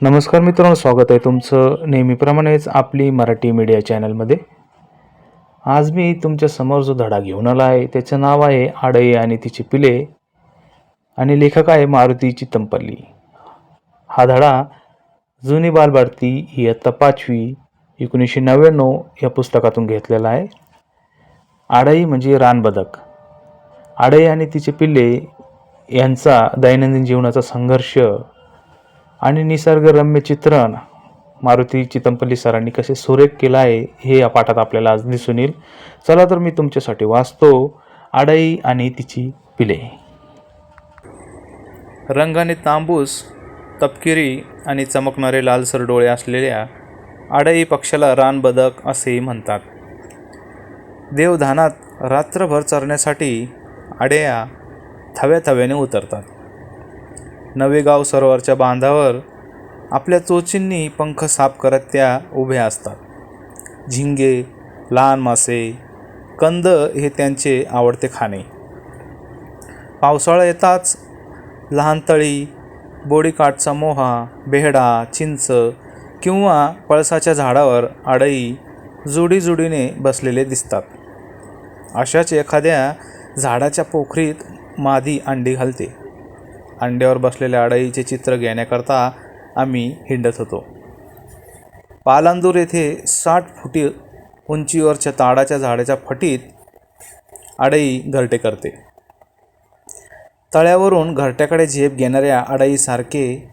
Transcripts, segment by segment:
नमस्कार मित्रांनो स्वागत आहे तुमचं नेहमीप्रमाणेच आपली मराठी मीडिया चॅनलमध्ये. आज मी तुमच्यासमोर जो धडा घेऊन आला आहे त्याचं नाव आहे आडई आणि तिची पिले. आणि लेखक आहे मारुती चितंपल्ली हा धडा जुनी बालभारती इयत्ता पाचवी एकोणीसशे नव्याण्णव या पुस्तकातून घेतलेला आहे. आडई म्हणजे रानबदक आडई आणि तिचे पिल्ले यांचा दैनंदिन जीवनाचा संघर्ष आणि निसर्गरम्य चित्रण. मारुती चितंपल्ली सरांनी कसे सुरेख केलं आहे हे या पाठात आपल्याला आज दिसून येईल. चला तर मी तुमच्यासाठी वाचतो आडाई आणि तिची पिले. रंगाने तांबूस तपकिरी आणि चमकणारे लालसर डोळे असलेल्या आडाई पक्षाला रानबदक असेही म्हणतात. देवधानात रात्रभर चरण्यासाठी आड्या थव्या थव्याने उतरतात. नवेगाव सरोवरच्या बांधावर आपल्या चोचींनी पंख साफ करत त्या उभ्या असतात. झिंगे लहान मासे कंद हे त्यांचे आवडते खाणे. पावसाळा येताच लहान तळी बोडीकाठचा मोहा बेहडा चिंच किंवा पळसाच्या झाडावर आडई जोडीजोडीने बसलेले दिसतात. अशाच एखाद्या झाडाच्या पोखरीत मादी अंडी घालते. अंड्यावर बसलेल्या अडाईचे चित्र घेण्याकरता आम्ही हिंडत होतो. पालांदूर येथे साठ फुटी उंचीवरच्या ताडाच्या झाडाच्या फटीत अडाई घरटे करते. तळ्यावरून घरट्याकडे झेप घेणाऱ्या अडाईसारखे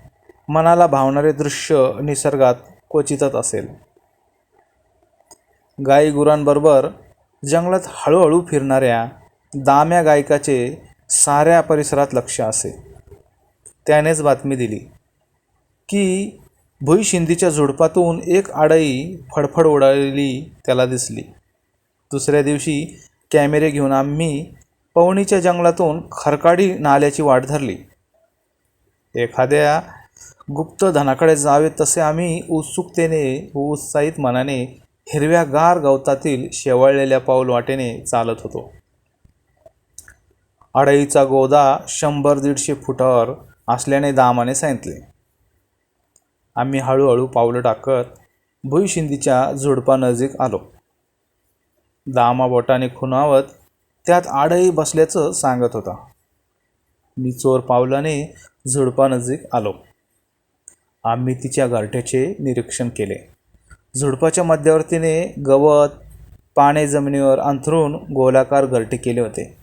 मनाला भावणारे दृश्य निसर्गात क्वचितच असेल. गाई गुरांबरोबर जंगलात हळूहळू फिरणाऱ्या दाम्या गायकाचे साऱ्या परिसरात लक्ष असे. त्यानेच बातमी दिली. की भुईशिंदीच्या झुडपातून एक आडई फडफड उडालेली त्याला दिसली. दुसऱ्या दिवशी कॅमेरे घेऊन आम्ही पवणीच्या जंगलातून खरकाडी नाल्याची वाट धरली. एखाद्या गुप्त धनाकडे जावे तसे आम्ही उत्सुकतेने व उत्साहित मनाने हिरव्या गार गवतातील शेवाळलेल्या पाऊल वाटेने चालत होतो. अडईचा गोदा शंभर दीडशे फुटावर असल्याने दामाने सांगितले. आम्ही हळूहळू पावलं टाकत भुईशिंदीच्या झुडपानजीक आलो. दामा बोटाने खुणावत त्यात आडही बसल्याचं सांगत होता. मी चोर पावलाने झुडपानजीक आलो. आम्ही तिच्या घरट्याचे निरीक्षण केले. झुडपाच्या मध्यवर्तीने गवत पाने जमिनीवर अंथरून गोलाकार घरटे केले होते.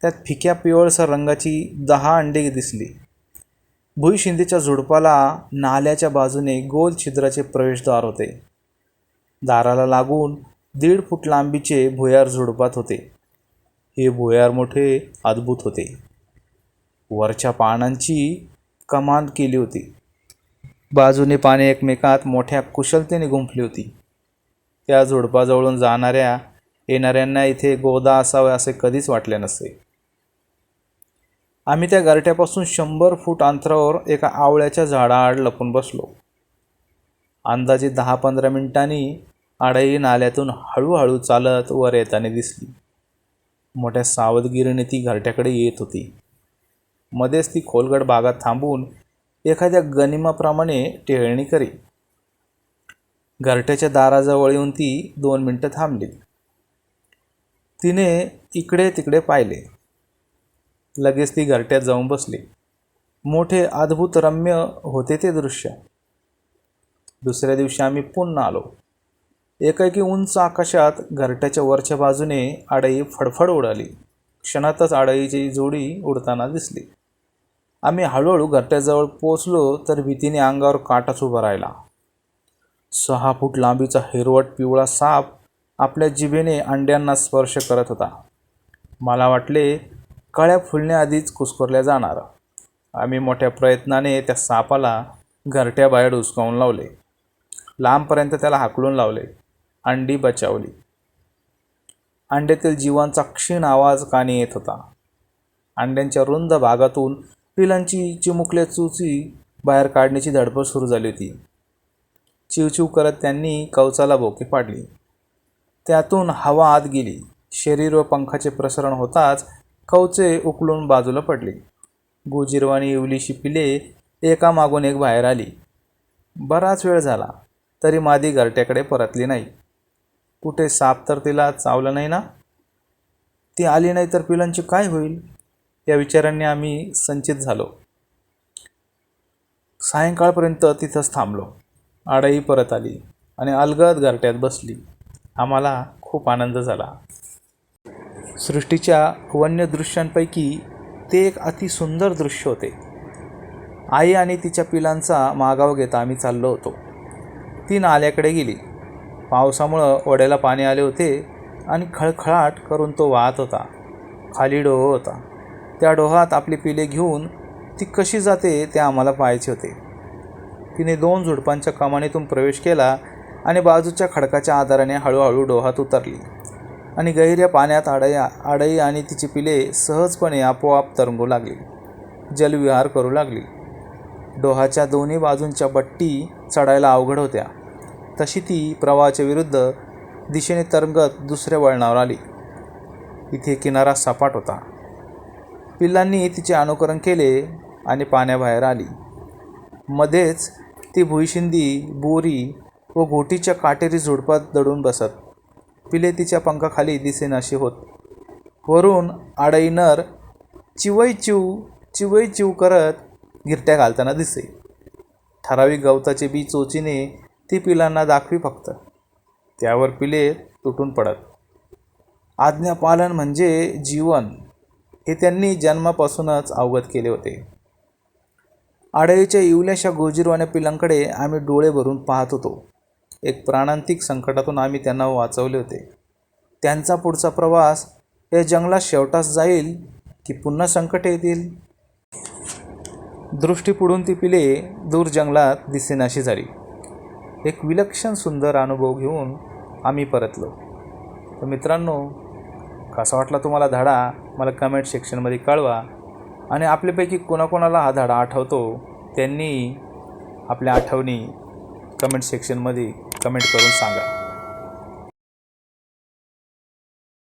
त्यात फिक्या पिवळसर रंगाची दहा अंडी दिसली. भुईशिंदीच्या झुडपाला नाल्याच्या बाजूने गोल छिद्राचे प्रवेशद्वार होते. दाराला लागून दीड फूट लांबीचे भुयार झुडपात होते. हे भुयार मोठे अद्भुत होते. वरच्या पानांची कमान केली होती. बाजूने पाने एकमेकात मोठ्या कुशलतेने गुंफली होती. त्या झुडपाजवळून जाणाऱ्या येणाऱ्यांना इथे गोदा असावा असे कधीच वाटले नसते. आम्ही त्या गारठ्यापासून शंभर फूट अंतरावर एका आवळ्याच्या झाडाआड लपून बसलो. अंदाजे दहा पंधरा मिनिटांनी आडाई नाल्यातून हळूहळू चालत वर येताना दिसली. मोठ्या सावधगिरीने ती घरट्याकडे येत होती. मध्येच ती खोलगड भागात थांबून एखाद्या गनिमाप्रमाणे टेहळणी करी. घरट्याच्या दाराजवळ येऊन ती दोन मिनटं थांबली. तिने इकडे तिकडे पाहिले. लगेच ती घरट्यात जाऊन बसली. मोठे अद्भुत रम्य होते ते दृश्य. दुसऱ्या दिवशी आम्ही पुन्हा आलो. एकाएकी उंच आकाशात घरट्याच्या वरच्या बाजूने आडई फडफड उडाली. क्षणातच आडईची जोडी उडताना दिसली. आम्ही हळूहळू घरट्याजवळ पोचलो तर भीतीने अंगावर काटाच उभा राहिला. सहा फूट लांबीचा हिरवट पिवळा साप आपल्या जिभेने अंड्यांना स्पर्श करत होता. मला वाटले कळ्या फुलण्याआधीच कुसकरल्या जाणार. आम्ही मोठ्या प्रयत्नाने त्या सापाला घरट्याबाहेर हुसकावून लावले. लांबपर्यंत त्याला हाकलून लावले. अंडी बचावली. अंड्यातील जीवांचा क्षीण आवाज कानी येत होता. अंड्यांच्या रुंद भागातून पिलांची चिमुकल्या चुची बाहेर काढण्याची धडपड सुरू झाली होती. चिवचिव करत त्यांनी कवचाला बोके पाडली. त्यातून हवा आत गेली. शरीर व पंखाचे प्रसरण होताच कवचे उकलून बाजूला पडले. गोजिरवाणी इवलीशी पिले एकामागून एक बाहेर आली. बराच वेळ झाला तरी मादी घरट्याकडे परतली नाही. कुठे साप तर तिला चावलं नाही ना? ती आली नाही तर पिलांचे काय होईल? या विचारांनी आम्ही संचित झालो. सायंकाळपर्यंत तिथंच थांबलो. आडाई परत आली आणि अलगद घरट्यात बसली. आम्हाला खूप आनंद झाला. सृष्टीच्या वन्य दृश्यांपैकी ते एक अतिसुंदर दृश्य होते. आई आणि तिच्या पिलांचा मागाव घेता आम्ही चाललो होतो. ती नाल्याकडे गेली. पावसामुळं ओढ्याला पाणी आले होते आणि खळखळाट करून तो वाहत होता. खाली डोह होता. त्या डोहात आपली पिले घेऊन ती कशी जाते ते आम्हाला पाहायचे होते. तिने दोन झुडपांच्या कमानीतून प्रवेश केला आणि बाजूच्या खडकाच्या आधाराने हळूहळू डोहात उतरली. आणि गहिऱ्या पाण्यात आडई आडई आणि तिची पिले सहजपणे आपोआप तरंगू लागली. जलविहार करू लागली. डोहाच्या दोन्ही बाजूंच्या बट्टी चढायला अवघड होत्या. तशी ती प्रवाहाच्या विरुद्ध दिशेने तरंगत दुसऱ्या वळणावर आली. इथे किनारा सपाट होता. पिल्लांनी तिचे अनुकरण केले आणि पाण्याबाहेर आली. मध्येच ती भुईशिंदी बोरी व घोटीच्या काटेरी झुडपात दडून बसत पिले तिच्या पंखाखाली दिसेनाशी होत. वरून आडई नर चिवई चिव चिवई चिव करत गिरट्या घालताना दिसे. ठराविक गवताचे बी चोचीने ती पिलांना दाखवी फक्त. त्यावर पिले तुटून पडत. आज्ञापालन म्हणजे जीवन. हे त्यांनी जन्मापासूनच अवगत केले होते. आडळीच्या इवल्याशा गोजीरवाण्या पिलांकडे आम्ही डोळे भरून पाहत होतो. एक प्राणांतिक संकटातून आम्ही त्यांना वाचवले होते. त्यांचा पुढचा प्रवास या जंगलात शेवटास जाईल की पुन्हा संकट येतील? दृष्टी पुढून ती पिले दूर जंगलात दिसेनाशी झाली. एक विलक्षण सुंदर अनुभव घेऊन आम्ही परतलो. तर मित्रांनो कसा वाटला तुम्हाला धडा? मला कमेंट सेक्शनमध्ये कळवा. आणि आपल्यापैकी कोणाकोणाला हा धडा आठवतो त्यांनी आपल्या आठवणी कमेंट सेक्शनमध्ये कमेंट करून सांगा.